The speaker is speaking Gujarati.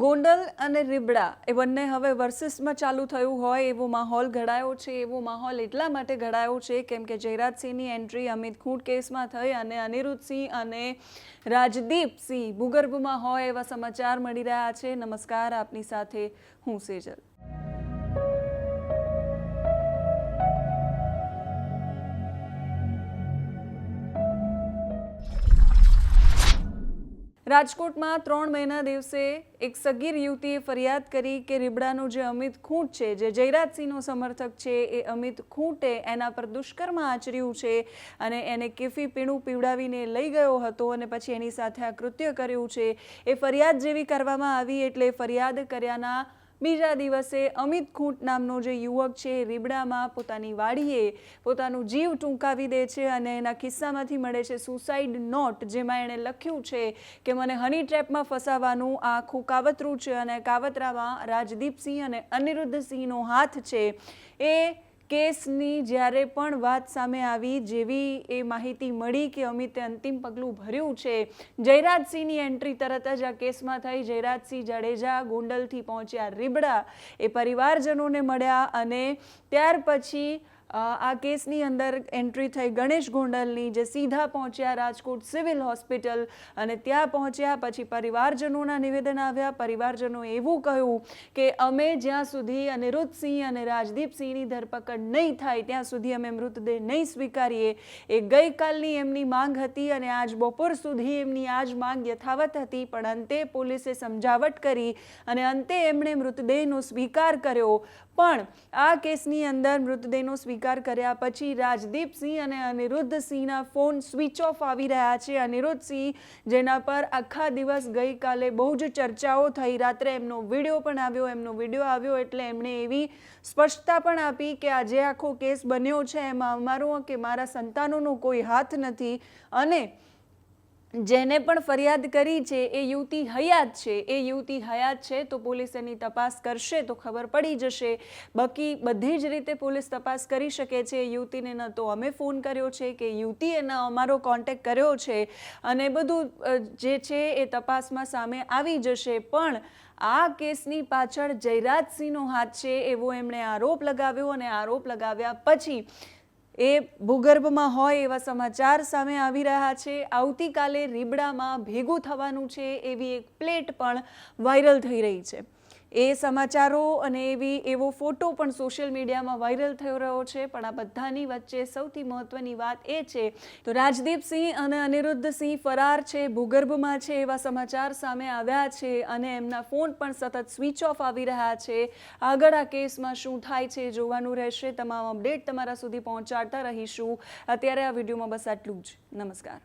ગોંડલ અને રીબડા એ બંને હવે વર્સિસમાં ચાલુ થયું હોય એવો માહોલ ઘડાયો છે, એવો માહોલ એટલા માટે ઘડાયો છે કેમ કે જયરાજસિંહની એન્ટ્રી અમિત ખૂંટ કેસમાં થઈ અને અનિરુદ્ધસિંહ અને રાજદીપસિંહ ભૂગર્ભમાં હોય એવા સમાચાર મળી રહ્યા છે. નમસ્કાર, આપની સાથે હું સેજલ. રાજકોટમાં ત્રણ મહિના દિવસે એક સગીર યુવતીએ ફરિયાદ કરી કે રીબડાનો જે અમિત ખૂંટ છે, જે જયરાજસિંહનો સમર્થક છે, એ અમિત ખૂંટે એના પર દુષ્કર્મ આચર્યું છે અને એને કેફી પીણું પીવડાવીને લઈ ગયો હતો અને પછી એની સાથે આ કૃત્ય કર્યું છે. એ ફરિયાદ જેવી કરવામાં આવી એટલે ફરિયાદ કર્યાના બીજા દિવસે અમિત ખૂંટ નામનો જે યુવક છે રીબડામાં પોતાની વાડીએ પોતાનું જીવ ટૂંકાવી દે છે અને એના કિસ્સામાંથી મળે છે સુસાઇડ નોટ જેમાં એણે લખ્યું છે કે, મને હની ટ્રેપમાં ફસાવાનું આખું કાવતરું છે અને કાવતરામાં રાજદીપસિંહ અને અનિરુદ્ધસિંહનો હાથ છે. એ કેસની જ્યારે પણ વાત સામે આવી, જેવી એ માહિતી મળી કે અમિતે અંતિમ પગલું ભર્યું છે, જયરાજસિંહની એન્ટ્રી તરત જ આ કેસમાં થઈ. જયરાજસિંહ જાડેજા ગોંડલથી પહોંચ્યા રીબડા. એ પરિવારજનોને મળ્યા અને ત્યાર પછી આ કેસની અંદર એન્ટ્રી થઈ ગણેશ ગોંડલની, જે સીધા પહોંચ્યા રાજકોટ સિવિલ હોસ્પિટલ અને ત્યાં પહોંચ્યા, પછી પરિવારજનોના નિવેદન આવ્યા. પરિવારજનોએ એવું કહ્યું કે અમે જ્યાં સુધી અનિરુદ્ધસિંહ અને રાજદીપસિંહની ધરપકડ નહીં થાય, ત્યાં સુધી અમે મૃતદેહ નહીં સ્વીકારીએ. એ ગઈકાલની એમની માંગ હતી અને આજ બપોર સુધી એમની આજ માંગ યથાવત હતી, પણ અંતે પોલીસે સમજાવટ કરી અને અંતે એમણે મૃતદેહનો સ્વીકાર કર્યો. પણ આ કેસની અંદર મૃતદેહનો સ્વીકાર કર્યા પછી રાજદીપસિંહ અને અનિરુદ્ધસિંહના ફોન સ્વિચ ઓફ આવી રહ્યા છે. અનિરુદ્ધસિંહ, જેના પર આખા દિવસ ગઈકાલે બહુ જ ચર્ચાઓ થઈ. રાત્રે એમનો વીડિયો પણ આવ્યો, એમનો વીડિયો આવ્યો એટલે એમણે એવી સ્પષ્ટતા પણ આપી કે આ જે આખો કેસ બન્યો છે. એમાં અમારો કે મારા સંતાનોનો કોઈ હાથ નથી. અને જેને પણ ફરિયાદ કરી છે, એ યુવતી હયાત છે, એ યુવતી હયાત છે, તો પોલીસ એની તપાસ કરશે તો ખબર પડી જશે. બાકી બધી જ રીતે પોલીસ તપાસ કરી શકે છે યુવતીને ન તો અમે ફોન કર્યો છે કે યુવતીએ ન અમારો કોન્ટેક કર્યો છે. અને બધું જે છે એ તપાસમાં સામે આવી જશે. પણ આ કેસની પાછળ જયરાજસિંહનો હાથ છે, એવો એમણે આરોપ લગાવ્યો અને આરોપ લગાવ્યા પછી એ ભૂગર્ભમાં હોય એવા સમાચાર સામે આવી રહ્યા છે. આવતીકાલે રીબડામાં ભેગું થવાનું છે એવી એક પ્લેટ પણ વાયરલ થઈ રહી છે. એ સમાચારો અને એવી, એવો ફોટો પણ સોશિયલ મીડિયામાં વાયરલ થઈ રહ્યો છે. પણ આ બધાની વચ્ચે સૌથી મહત્વની વાત એ છે, તો રાજદીપસિંહ અને અનિરુદ્ધસિંહ ફરાર છે, ભૂગર્ભમાં છે એવા સમાચાર સામે આવ્યા છે અને એમના ફોન પણ સતત સ્વિચ ઓફ આવી રહ્યા છે. આગળ આ કેસમાં શું થાય છે જોવાનું રહેશે. તમામ અપડેટ તમારા સુધી પહોંચાડતા રહીશું. અત્યારે આ વિડીયોમાં બસ આટલું જ. નમસ્કાર.